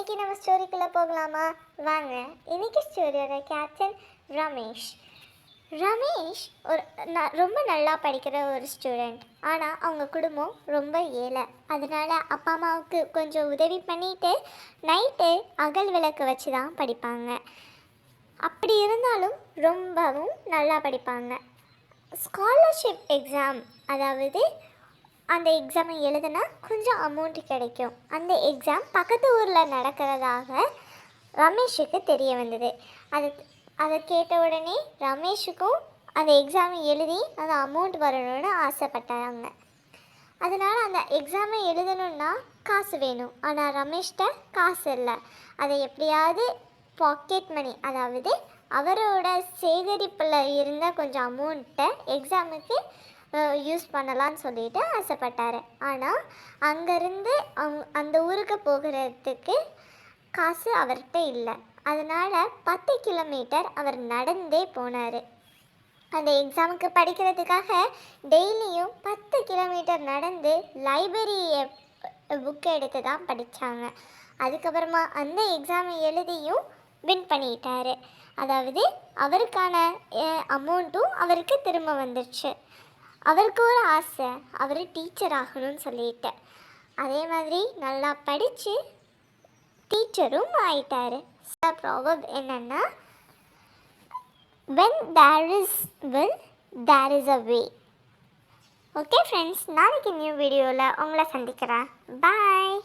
இன்னைக்கு நம்ம ஸ்டோரிக்குள்ளே போகலாமா? வாங்க இன்னைக்கு ஸ்டோரியோட கேப்டன் ரமேஷ். ரமேஷ் ஒரு ந- ரொம்ப நல்லா படிக்கிற ஒரு ஸ்டூடெண்ட் ஆனால் அவங்க குடும்பம் ரொம்ப ஏழை. அதனால் அப்பா அம்மாவுக்கு கொஞ்சம் உதவி பண்ணிட்டு நைட்டு அகல் விளக்கு வச்சு தான் படிப்பாங்க. அப்படி இருந்தாலும் ரொம்பவும் நல்லா படிப்பாங்க. ஸ்காலர்ஷிப் எக்ஸாம் அதாவது அந்த எக்ஸாமை எழுதுனா கொஞ்சம் அமௌண்ட் கிடைக்கும். அந்த எக்ஸாம் பக்கத்து ஊரில் நடக்கிறதாக ரமேஷுக்கு தெரிய வந்தது. அது அதை கேட்ட உடனே ரமேஷுக்கும் அந்த எக்ஸாமை எழுதி அந்த அமௌண்ட் வரணும்னு ஆசைப்பட்டாங்க. அதனால் அந்த எக்ஸாமை எழுதணுன்னா காசு வேணும். ஆனால் ரமேஷ்கிட்ட காசு இல்லை. அதை எப்படியாவது பாக்கெட் மணி அதாவது அவரோட சேகரிப்பில் இருந்த கொஞ்சம் அமௌண்ட்டை எக்ஸாமுக்கு யூஸ் பண்ணலான்னு சொல்லிட்டு ஆசைப்பட்டார். ஆனால் அங்கேருந்து அங் அந்த ஊருக்கு போகிறதுக்கு காசு அவர்கிட்ட இல்லை. அதனால் பத்து கிலோமீட்டர் அவர் நடந்தே போனார். அந்த எக்ஸாமுக்கு படிக்கிறதுக்காக டெய்லியும் பத்து கிலோமீட்டர் நடந்து லைப்ரரியை புக் எடுத்து தான் படித்தாங்க அதுக்கப்புறமா அந்த எக்ஸாமை எழுதியும் வின் பண்ணிட்டாரு. அதாவது அவருக்கான அமௌண்ட்டும் அவருக்கு திரும்ப வந்துடுச்சு அவருக்கு ஒரு ஆசை. அவர் டீச்சர் ஆகணும்னு சொல்லிட்டு. அதே மாதிரி நல்லா படித்து டீச்சரும் ஆயிட்டாரு. ப்ராபப் என்னென்னா when there is will there is a way okay friends நாளைக்கு நியூ வீடியோவில் உங்களை சந்திக்கிறேன். பாய்